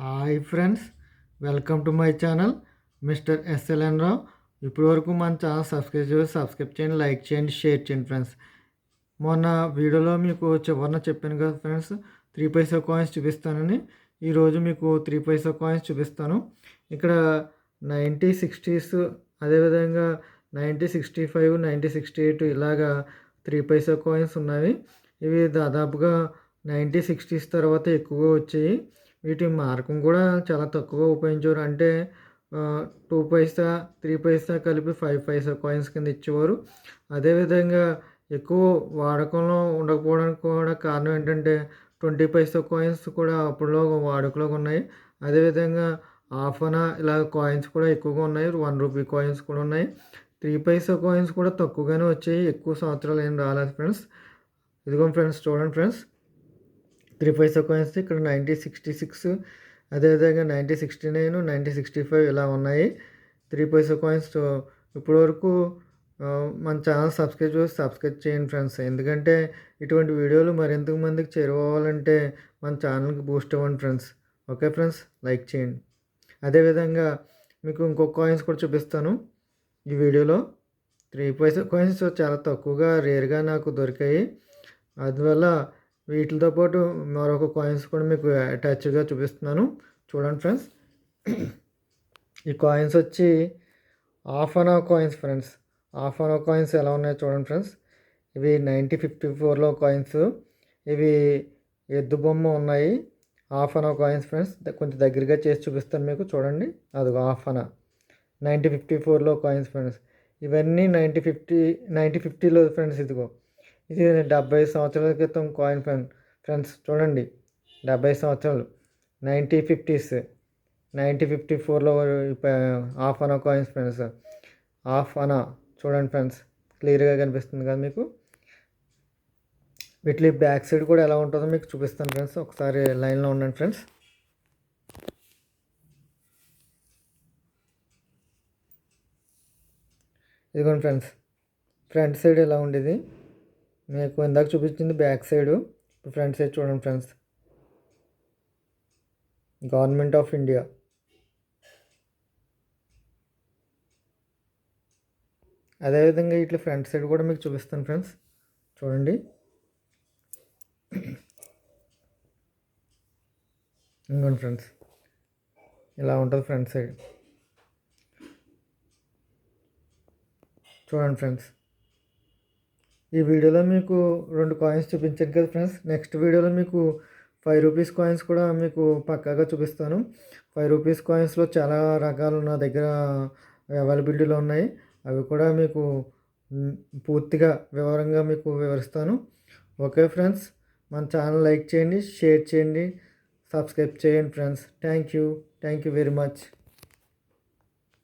Hi friends welcome to my channel mister SLN Rao. ఇప్పటి వరకు మన ఛానల్ సబ్స్క్రైబ్ చేసి సబ్స్క్రైబ్ చేయండి లైక్ చేయండి షేర్ చేయండి ఫ్రెండ్స్. మొన్న వీడియోలో మీకు చివరిన చెప్పాను కదా ఫ్రెండ్స్ త్రీ పైసా కాయిన్స్ చూపిస్తానని. ఈరోజు మీకు త్రీ పైసా కాయిన్స్ చూపిస్తాను. ఇక్కడ నైంటీ సిక్స్టీస్ అదేవిధంగా ninety sixty five ninety sixty eight ఇలాగా త్రీ పైసా కాయిన్స్ ఉన్నాయి. ఇవి దాదాపుగా నైంటీ సిక్స్టీస్ తర్వాత ఎక్కువగా వచ్చాయి. వీటి మార్కం కూడా చాలా తక్కువగా ఉపయోగించేవారు. అంటే టూ పైసా త్రీ పైసా కలిపి ఫైవ్ పైసా కాయిన్స్ కింద ఇచ్చేవారు. అదేవిధంగా ఎక్కువ వాడకంలో ఉండకపోవడానికి కూడా కారణం ఏంటంటే ట్వంటీ పైసా కాయిన్స్ కూడా అప్పుడులో వాడుకలో ఉన్నాయి. అదేవిధంగా హాఫ్ అనా ఇలా కాయిన్స్ కూడా ఎక్కువగా ఉన్నాయి. వన్ రూపీ కాయిన్స్ కూడా ఉన్నాయి. త్రీ పైసా కాయిన్స్ కూడా తక్కువగానే వచ్చాయి. ఎక్కువ సంవత్సరాలు ఏం రాలేదు ఫ్రెండ్స్. ఇదిగో ఫ్రెండ్స్ చూడండి ఫ్రెండ్స్. త్రీ పైసా కాయిన్స్ ఇక్కడ నైంటీ సిక్స్టీ సిక్స్ అదేవిధంగా ninety sixty nine ninety sixty five ఇలా ఉన్నాయి. త్రీ పైసా కాయిన్స్ ఇప్పటి వరకు మన ఛానల్ సబ్స్క్రైబ్ చేసి సబ్స్క్రైబ్ చేయండి ఫ్రెండ్స్. ఎందుకంటే ఇటువంటి వీడియోలు మరింత మందికి చేరుకోవాలంటే మన ఛానల్కి బూస్ట్ అవ్వండి ఫ్రెండ్స్. Okay friends? లైక్ చేయండి. అదేవిధంగా మీకు ఇంకొక కాయిన్స్ కూడా చూపిస్తాను ఈ వీడియోలో. త్రీ పైసా కాయిన్స్ చాలా తక్కువగా రేర్గా నాకు దొరికాయి. అందువల్ల వీటితో పాటు మరొక కాయిన్స్ కూడా మీకు అటాచ్గా చూపిస్తున్నాను. చూడండి ఫ్రెండ్స్ ఈ కాయిన్స్ వచ్చి half an hour coins friends half an hour coins ఎలా ఉన్నాయో చూడండి ఫ్రెండ్స్ ఇవి నైన్టీ ఫిఫ్టీ ఫోర్లో కాయిన్స్ ఇవి ఎద్దు బొమ్మ ఉన్నాయి. Half an hour coins friends కొంచెం దగ్గరగా చేసి చూపిస్తాను మీకు. చూడండి. అది half an hour ninety fifty ఫోర్లో కాయిన్స్ ఫ్రెండ్స్ ఇవన్నీ నైన్టీ ఫిఫ్టీ నైన్టీ ఫిఫ్టీలో ఫ్రెండ్స్ ఇదిగో. ఇది డెబ్బై సంవత్సరాల క్రితం కాయిన్ ఫ్రెండ్ ఫ్రెండ్స్ చూడండి. డెబ్బై సంవత్సరాలు. Ninety fifties. నైంటీ ఫిఫ్టీ ఫోర్లో half anna coins friends. Half anna చూడండి ఫ్రెండ్స్. క్లియర్గా కనిపిస్తుంది కదా మీకు? వీటి బ్యాక్ సైడ్ కూడా ఎలా ఉంటుందో మీకు చూపిస్తాను ఫ్రెండ్స్. ఒకసారి లైన్లో ఉండండి ఫ్రెండ్స్. ఇదిగోండి ఫ్రెండ్స్. ఫ్రంట్ సైడ్ ఎలా ఉండేది? మీకు ఇందాక చూపించింది బ్యాక్ సైడ్. ఫ్రంట్ సైడ్ చూడండి ఫ్రెండ్స్. Government of India. అదేవిధంగా ఇట్లా ఫ్రంట్ సైడ్ కూడా మీకు చూపిస్తాను ఫ్రెండ్స్. చూడండి. ఇంకోండి ఫ్రెండ్స్. ఇలా ఉంటుంది ఫ్రంట్ సైడ్. చూడండి ఫ్రెండ్స్. ఈ వీడియోలో మీకు రెండు కాయిన్స్ చూపించాను కదా ఫ్రెండ్స్ నెక్స్ట్ వీడియోలో మీకు ఫైవ్ రూపీస్ కాయిన్స్ కూడా మీకు పక్కాగా చూపిస్తాను. ఫైవ్ రూపీస్ కాయిన్స్లో చాలా రకాలు నా దగ్గర అవైలబిలిటీలో ఉన్నాయి. అవి కూడా మీకు పూర్తిగా వివరంగా మీకు వివరిస్తాను. ఓకే ఫ్రెండ్స్ మన ఛానల్ లైక్ చేయండి షేర్ చేయండి సబ్స్క్రైబ్ చేయండి friends thank you thank you very much